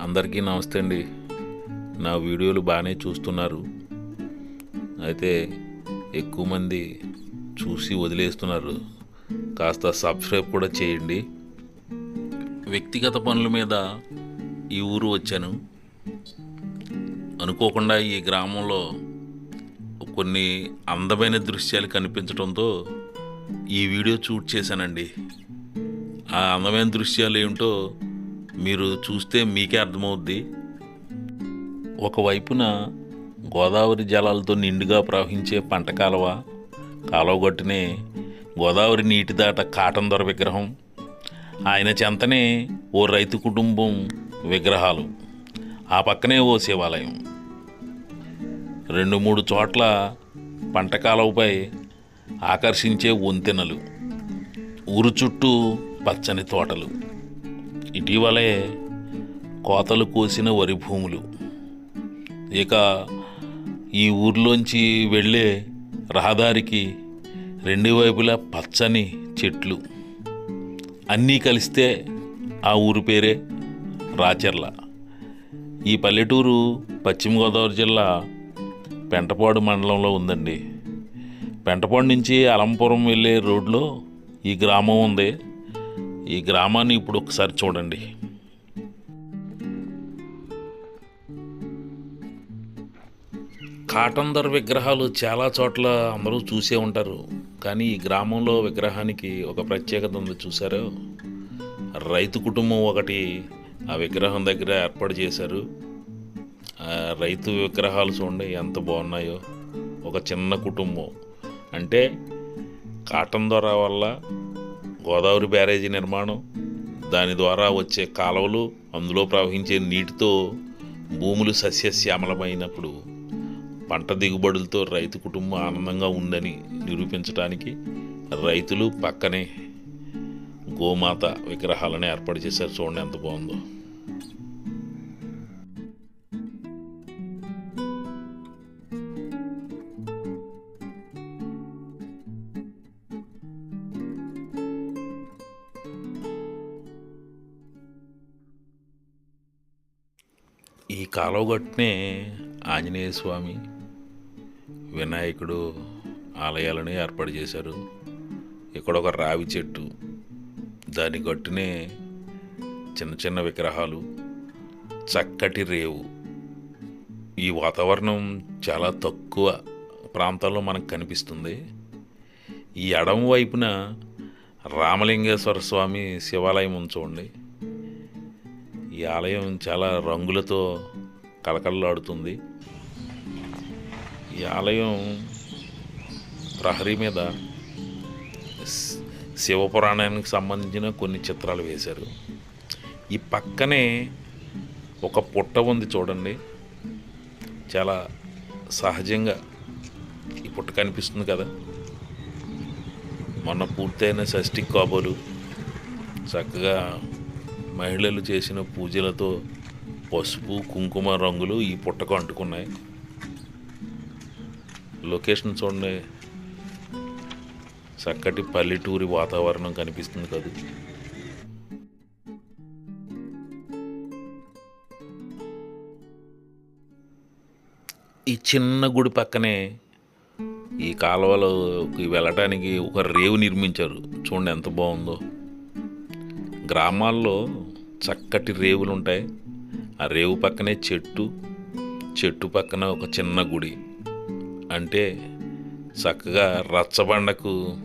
అందరికీ నమస్తే అండి. నా వీడియోలు బాగానే చూస్తున్నారు. అయితే ఎక్కువ మంది చూసి వదిలేస్తున్నారు. కాస్త సబ్స్క్రైబ్ కూడా చేయండి. వ్యక్తిగత పనుల మీద ఈ ఊరు వచ్చాను. అనుకోకుండా ఈ గ్రామంలో కొన్ని అందమైన దృశ్యాలు కనిపించడంతో ఈ వీడియో షూట్ చేశానండి. ఆ అందమైన దృశ్యాలు ఏమిటో మీరు చూస్తే మీకే అర్థమవుద్ది. ఒకవైపున గోదావరి జలాలతో నిండుగా ప్రవహించే పంట కాలువ కాలువగట్టునే గోదావరి నీటి దాట కాటన్ దొర విగ్రహం. ఆయన చెంతనే ఓ రైతు కుటుంబం విగ్రహాలు ఆ పక్కనే ఓ శివాలయం. రెండు మూడు చోట్ల పంట కాలువపై ఆకర్షించే వంతెనలు ఊరు చుట్టూ పచ్చని తోటలు. ఇటీవలే కోతలు కోసిన వరి భూములు. ఇక ఈ ఊర్లోంచి వెళ్ళే రహదారికి రెండు వైపులా పచ్చని చెట్లు. అన్నీ కలిస్తే ఆ ఊరు పేరే రాచెర్ల. ఈ పల్లెటూరు పశ్చిమ గోదావరి జిల్లా పెంటపాడు మండలంలో ఉందండి. పెంటపాడు నుంచి అలంపురం వెళ్ళే రోడ్లో ఈ గ్రామం ఉంది. ఈ గ్రామాన్ని ఇప్పుడు ఒకసారి చూడండి. కాటన్ దొర విగ్రహాలు చాలా చోట్ల అందరూ చూసే ఉంటారు. కానీ ఈ గ్రామంలో విగ్రహానికి ఒక ప్రత్యేకత ఉంది చూసారో రైతు కుటుంబం ఒకటి ఆ విగ్రహం దగ్గర ఏర్పాటు చేశారు. రైతు విగ్రహాలు చూడండి ఎంత బాగున్నాయో. ఒక చిన్న కుటుంబం. అంటే కాటన్ దొర వల్ల గోదావరి బ్యారేజీ నిర్మాణం దాని ద్వారా వచ్చే కాలువలు అందులో ప్రవహించే నీటితో భూములు సస్యశ్యామలమైనప్పుడు పంట దిగుబడులతో రైతు కుటుంబం ఆనందంగా ఉందని నిరూపించడానికి రైతులు పక్కనే గోమాత విగ్రహాలను ఏర్పాటు చేశారు. చూడండి ఎంత బాగుందో. కాలువగట్టునే ఆంజనేయ స్వామి వినాయకుడు ఆలయాలను ఏర్పాటు చేశారు. ఇక్కడ ఒక రావి చెట్టు దాని గట్టునే చిన్న చిన్న విగ్రహాలు చక్కటి రేవు. ఈ వాతావరణం చాలా తక్కువ ప్రాంతాల్లో మనకు కనిపిస్తుంది. ఈ ఎడమ వైపున రామలింగేశ్వర స్వామి శివాలయం ఉంచండి. ఈ ఆలయం చాలా రంగులతో కలకలలాడుతుంది ఈ ఆలయం ప్రహరీ మీద శివపురాణానికి సంబంధించిన కొన్ని చిత్రాలు వేశారు. ఈ పక్కనే ఒక పుట్ట ఉంది చూడండి. చాలా సహజంగా ఈ పుట్ట కనిపిస్తుంది కదా. మొన్న పూర్తయిన షష్ఠి కాబోలు చక్కగా మహిళలు చేసిన పూజలతో పసుపు కుంకుమ రంగులు ఈ పుట్టకు అంటుకున్నాయి. లొకేషన్ చూడండి. చక్కటి పల్లెటూరి వాతావరణం కనిపిస్తుంది కదా. ఈ చిన్న గుడి పక్కనే ఈ కాలువలోకి వెళ్ళటానికి ఒక రేవు నిర్మించారు. చూడండి ఎంత బాగుందో. గ్రామాల్లో చక్కటి రేవులు ఉంటాయి ఆ రేవు పక్కనే చెట్టు చెట్టు పక్కన ఒక చిన్న గుడి. అంటే చక్కగా రచ్చబండకు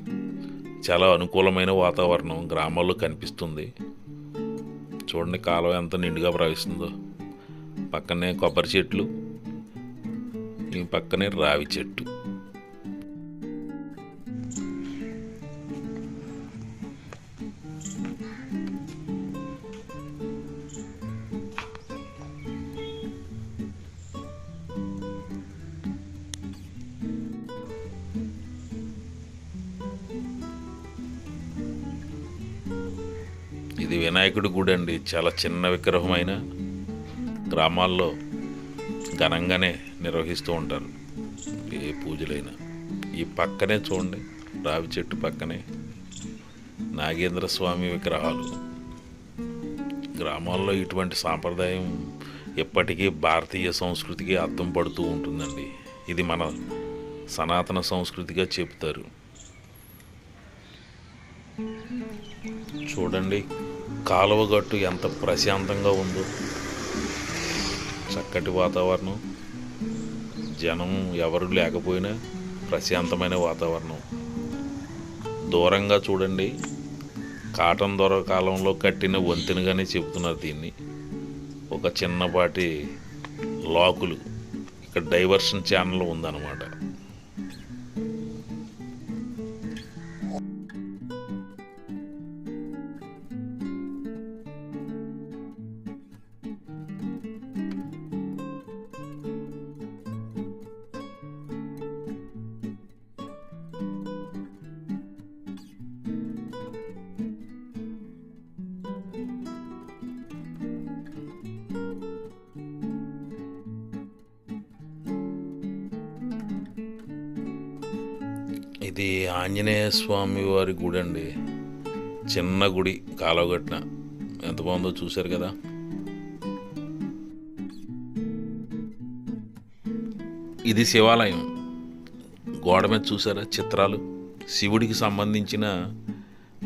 చాలా అనుకూలమైన వాతావరణం గ్రామాల్లో కనిపిస్తుంది. చూడండి కాలువ ఎంత నిండుగా ప్రవహిస్తుందో. పక్కనే కొబ్బరి చెట్లు ఈ పక్కనే రావి చెట్టు. ఇది వినాయకుడి గుడి అండి. చాలా చిన్న విగ్రహమైన గ్రామాల్లో ఘనంగానే నిర్వహిస్తూ ఉంటారు. ఏ పూజలైనా. ఈ పక్కనే చూడండి రావి చెట్టు పక్కనే నాగేంద్ర స్వామి విగ్రహాలు. గ్రామాల్లో ఇటువంటి సాంప్రదాయం ఎప్పటికీ భారతీయ సంస్కృతికి అర్థం పడుతూ ఉంటుందండి. ఇది మన సనాతన సంస్కృతిగా చెప్తారు చూడండి కాలువ గట్టు ఎంత ప్రశాంతంగా ఉందో. చక్కటి వాతావరణం. జనం ఎవరు లేకపోయినా ప్రశాంతమైన వాతావరణం. దూరంగా చూడండి. కాటన్ దొర కాలంలో కట్టిన వంతెనగానే చెబుతున్నారు దీన్ని. ఒక చిన్నపాటి లాకులు. ఇక్కడ డైవర్షన్ ఛానల్ ఉందన్నమాట. ఇది ఆంజనేయ స్వామి వారి గుడి అండి. చిన్న గుడి కాలువగట్టిన ఎంత బాగుందో చూశారు కదా. ఇది శివాలయం. గోడ మీద చూసారా చిత్రాలు? శివుడికి సంబంధించిన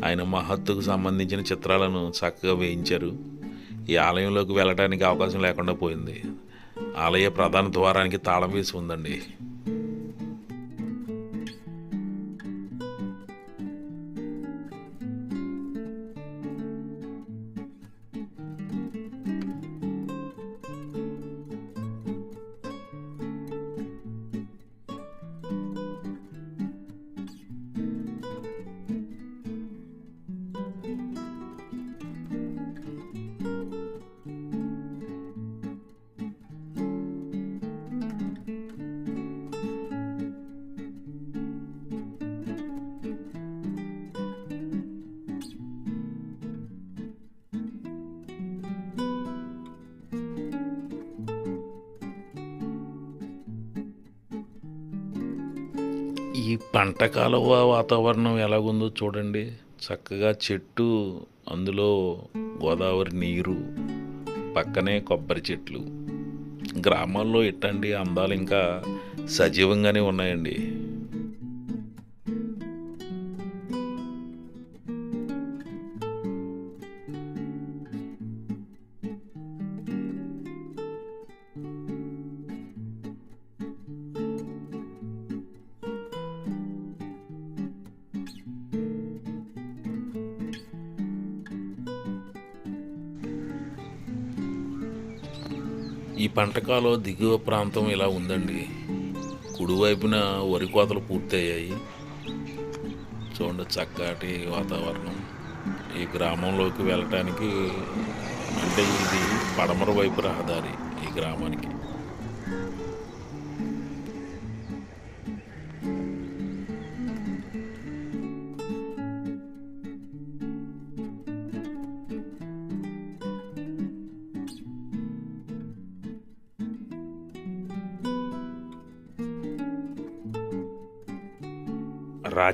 ఆయన మహత్తుకు సంబంధించిన చిత్రాలను చక్కగా వేయించారు. ఈ ఆలయంలోకి వెళ్ళడానికి అవకాశం లేకుండా పోయింది. ఆలయ ప్రధాన ద్వారానికి తాళం వేసి ఉందండి. పంట కాలువ వాతావరణం ఎలాగుందో చూడండి. చక్కగా చెట్టు అందులో గోదావరి నీరు పక్కనే కొబ్బరి చెట్లు. గ్రామాల్లో ఇట్టండి అందాలు ఇంకా సజీవంగానే ఉన్నాయండి. పంటకాలో దిగువ ప్రాంతం ఇలా ఉందండి. కుడివైపున వరి కోతలు పూర్తయ్యాయి. చూడండి చక్కటి వాతావరణం. ఈ గ్రామంలోకి వెళ్ళటానికి అంటే ఇది పడమర వైపు రహదారి ఈ గ్రామానికి.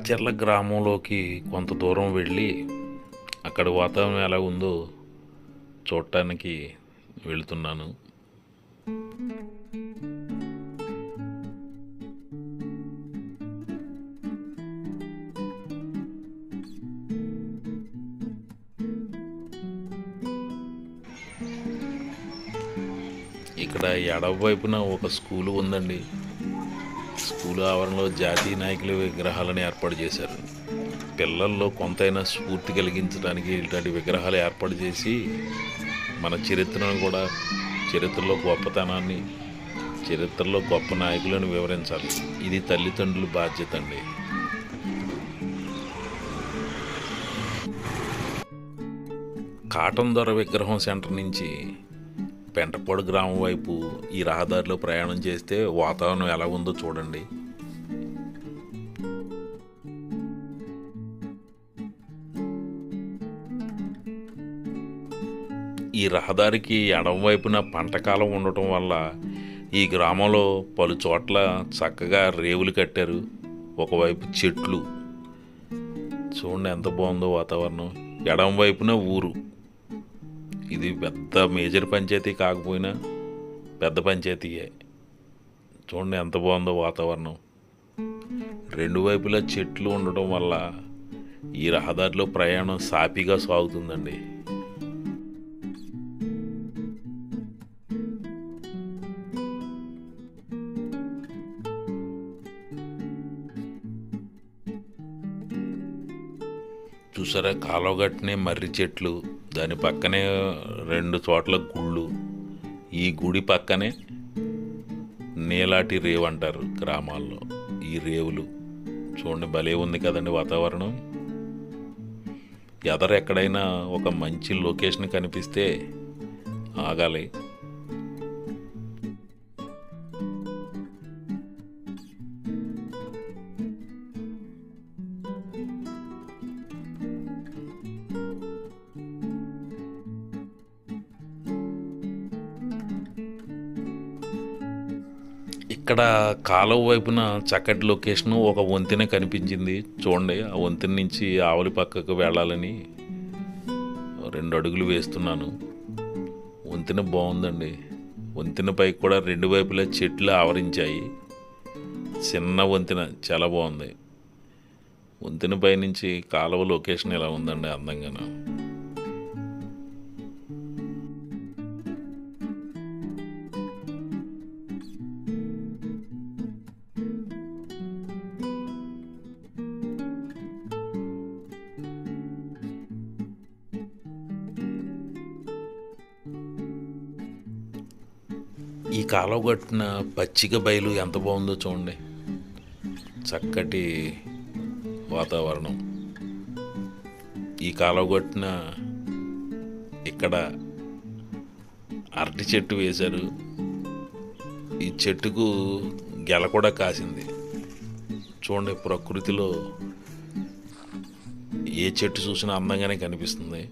రాచర్ల గ్రామంలోకి కొంత దూరం వెళ్ళి అక్కడ వాతావరణం ఎలా ఉందో చూడటానికి వెళుతున్నాను. ఇక్కడ ఎడవైపున ఒక స్కూలు ఉందండి. స్కూల్ ఆవరణలో జాతీయ నాయకుల విగ్రహాలను ఏర్పాటు చేశారు. పిల్లల్లో కొంతైనా స్ఫూర్తి కలిగించడానికి ఇలాంటి విగ్రహాలు ఏర్పాటు చేసి మన చరిత్రను కూడా చరిత్రలో గొప్పతనాన్ని చరిత్రలో గొప్ప నాయకులను వివరించాలి. ఇది తల్లిదండ్రుల బాధ్యత అండి. కాటన్ దొర విగ్రహం సెంటర్ నుంచి పెంటపాడు గ్రామం వైపు ఈ రహదారిలో ప్రయాణం చేస్తే వాతావరణం ఎలా ఉందో చూడండి. ఈ రహదారికి ఎడం వైపున పంటకాలం ఉండటం వల్ల ఈ గ్రామంలో పలు చోట్ల చక్కగా రేవులు కట్టారు. ఒకవైపు చెట్లు. చూడండి ఎంత బాగుందో వాతావరణం. ఎడం వైపున ఊరు. ఇది పెద్ద మేజర్ పంచాయతీ కాకపోయినా పెద్ద పంచాయతీయే. చూడండి ఎంత బాగుందో వాతావరణం. రెండు వైపులా చెట్లు ఉండటం వల్ల ఈ రహదారిలో ప్రయాణం సాపిగా సాగుతుందండి. చూసారా? కాలువగట్టునే మర్రి చెట్లు దాని పక్కనే రెండు చోట్ల గుళ్ళు ఈ గుడి పక్కనే నీలాటి రేవు అంటారు గ్రామాల్లో ఈ రేవులు. చూడండి భలే ఉంది కదండి వాతావరణం. ఎదర ఎక్కడైనా ఒక మంచి లొకేషన్ కనిపిస్తే ఆగాలి. ఇక్కడ కాలువ వైపున చక్కటి లొకేషన్ ఒక వంతెన కనిపించింది. చూడండి ఆ వంతెన నుంచి ఆవలి పక్కకు వెళ్ళాలని రెండు అడుగులు వేస్తున్నాను. వంతెన బాగుందండి. వంతెన పై కూడా రెండు వైపులా చెట్లు ఆవరించాయి. చిన్న వంతెన చాలా బాగుంది. వంతెన పై నుంచి కాలువ లొకేషన్ ఇలా ఉందండి అందంగాను. ఈ కాలువ కట్టిన పచ్చిక బయలు ఎంత బాగుందో చూడండి. చక్కటి వాతావరణం. ఈ కాలువ కట్టిన ఇక్కడ అరటి చెట్టు వేశారు. ఈ చెట్టుకు గెల కూడా కాసింది. చూడండి ప్రకృతిలో ఏ చెట్టు చూసినా అందంగానే కనిపిస్తుంది.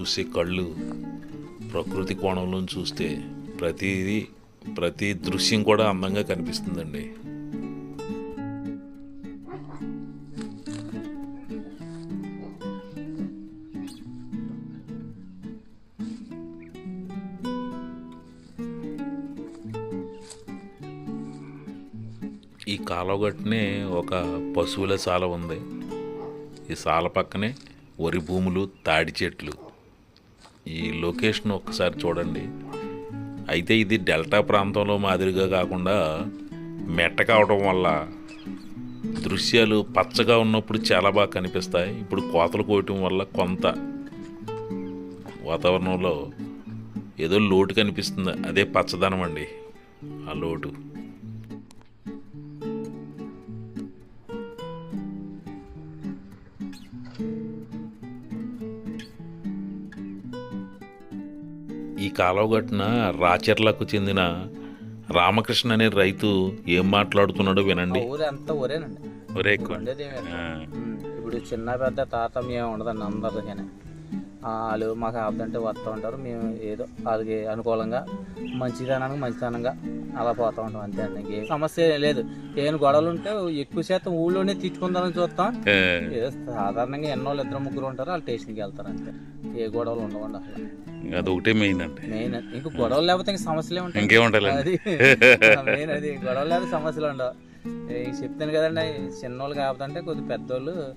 చూసే కళ్ళు ప్రకృతి కోణంలో చూస్తే ప్రతిదీ ప్రతి దృశ్యం కూడా అందంగా కనిపిస్తుందండి. ఈ కాలువగట్టునే ఒక పశువుల సాల ఉంది. ఈ సాల పక్కనే వరి భూములు తాడి చెట్లు. ఈ లొకేషన్ ఒక్కసారి చూడండి. అయితే ఇది డెల్టా ప్రాంతంలో మాదిరిగా కాకుండా మెట్ట కావడం వల్ల దృశ్యాలు పచ్చగా ఉన్నప్పుడు చాలా బాగా కనిపిస్తాయి. ఇప్పుడు కోతలు కోయటం వల్ల కొంత వాతావరణంలో ఏదో లోటు కనిపిస్తుంది. అదే పచ్చదనం అండి ఆ లోటు. ఈ కాలువగట్టున రాచర్లకు చెందిన రామకృష్ణ అనే రైతు ఏం మాట్లాడుతున్నాడో వినండి. ఊరేనండి ఒరే ఎక్కువ ఇప్పుడు చిన్న పెద్ద తాతమ్యం ఉండదండి అందరికీ వాళ్ళు మాకు ఆపుదంటే వస్తూ ఉంటారు. మేము ఏదో వాళ్ళకి అనుకూలంగా మంచిదనానికి మంచితనంగా అలా పోతూ ఉంటాం అంతే అండి. ఇంకేం సమస్య లేదు. ఏం గొడవలు ఉంటే ఎక్కువ శాతం ఊళ్ళోనే తీర్చుకుందామని చూస్తాం. ఏదో సాధారణంగా ఎన్నో ఇద్దరు ముగ్గురు ఉంటారు వాళ్ళు స్టేషన్కి వెళ్తారు అంతే. ఏ గొడవలు ఉండవండి అసలు. అదొకటే మెయిన్ అండి. మెయిన్ ఇంక గొడవలు లేకపోతే ఇంక సమస్యలే ఉంటాయి. ఇంకేముంటాయండి అది. మెయిన్ అది. గొడవలు లేదు సమస్యలు ఉండవు. చెప్తాను కదండి చిన్నోళ్ళు కాకపోతే కొద్ది పెద్దోళ్ళు.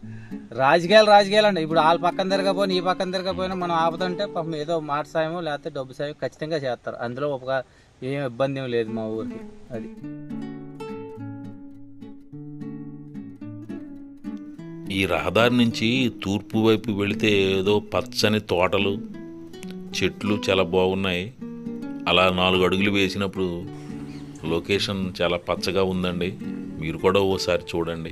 రాజకీయాలు రాజకీయాలు అండి. ఇప్పుడు వాళ్ళ పక్కన తిరగపోయినా ఈ పక్కన తిరగపోయినా మనం ఆపుతుంటే పాపం ఏదో మాట సాయమో లేకపోతే డబ్బు సాయం ఖచ్చితంగా చేస్తారు. అందులో ఒక ఏం ఇబ్బంది ఏం లేదు మా ఊరికి. అది. ఈ రహదారి నుంచి తూర్పు వైపు వెళితే ఏదో పచ్చని తోటలు చెట్లు చాలా బాగున్నాయి. అలా నాలుగు అడుగులు వేసినప్పుడు లొకేషన్ చాలా పచ్చగా ఉందండి. మీరు కూడా ఓసారి చూడండి.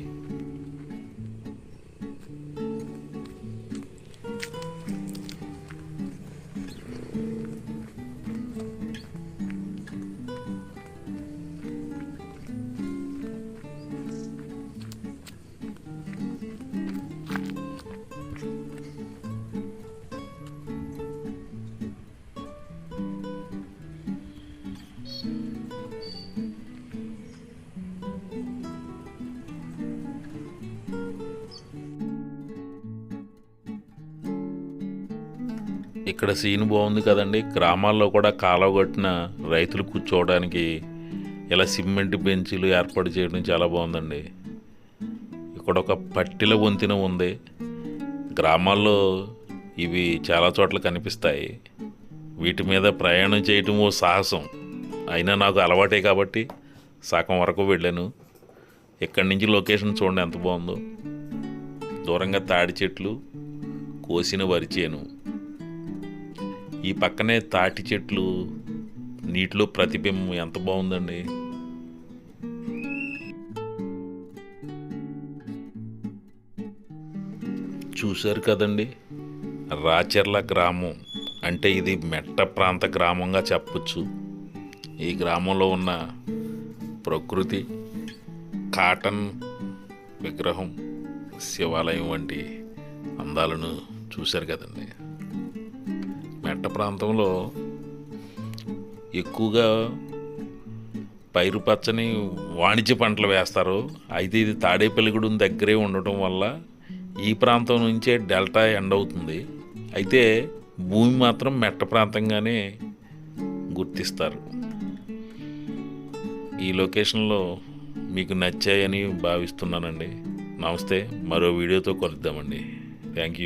ఇక్కడ సీన్ బాగుంది కదండి. గ్రామాల్లో కూడా కాలువ కట్టిన రైతులు కూర్చోవడానికి ఇలా సిమెంట్ బెంచీలు ఏర్పాటు చేయడం చాలా బాగుందండి. ఇక్కడ ఒక పట్టిల వంతెన ఉంది. గ్రామాల్లో ఇవి చాలా చోట్ల కనిపిస్తాయి. వీటి మీద ప్రయాణం చేయటం ఓ సాహసం. అయినా నాకు అలవాటే కాబట్టి సగం వరకు వెళ్ళాను. ఇక్కడి నుంచి లొకేషన్ చూడండి ఎంత బాగుందో. దూరంగా తాడి చెట్లు కోసిన వరిచేను ఈ పక్కనే తాటి చెట్లు నీటిలో ప్రతిబింబం ఎంత బాగుందండి. చూశారు కదండి రాచెర్ల గ్రామం అంటే ఇది మెట్ట ప్రాంత గ్రామంగా చెప్పచ్చు. ఈ గ్రామంలో ఉన్న ప్రకృతి కాటన్ విగ్రహం శివాలయం వంటి అందాలను చూశారు కదండి. మెట్ట ప్రాంతంలో ఎక్కువగా పైరు పచ్చని వాణిజ్య పంటలు వేస్తారు. అయితే ఇది తాడేపల్లిగూడెం దగ్గరే ఉండటం వల్ల ఈ ప్రాంతం నుంచే డెల్టా ఎండ్ అవుతుంది. అయితే భూమి మాత్రం మెట్ట ప్రాంతంగానే గుర్తిస్తారు. ఈ లొకేషన్లో మీకు నచ్చాయని భావిస్తున్నానండి. నమస్తే మరో వీడియోతో కలుద్దామండి. Thank you.